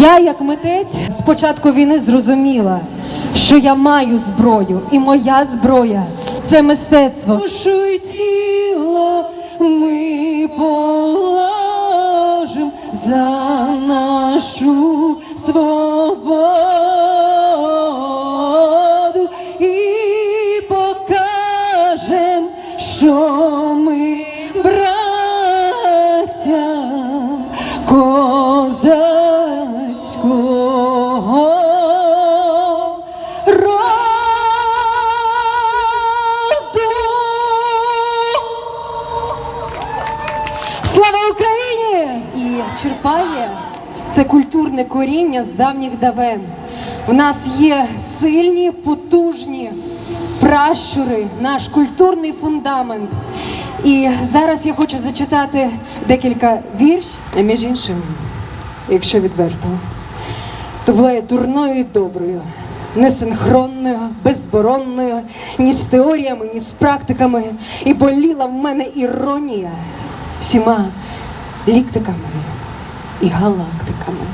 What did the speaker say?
Я, як митець, з початку війни зрозуміла, що я маю зброю, і моя зброя це мистецтво. Душу тіло ми положим за нашу свободу і покажем, що Слава Україні! І черпає це культурне коріння з давніх давен. У нас є сильні, потужні пращури, наш культурний фундамент. І зараз я хочу зачитати декілька вірш, між іншим, якщо відверто, то була я дурною і доброю, несинхронною, безборонною, ні з теоріями, ні з практиками. І боліла в мене іронія всіма ліктиками і галактиками.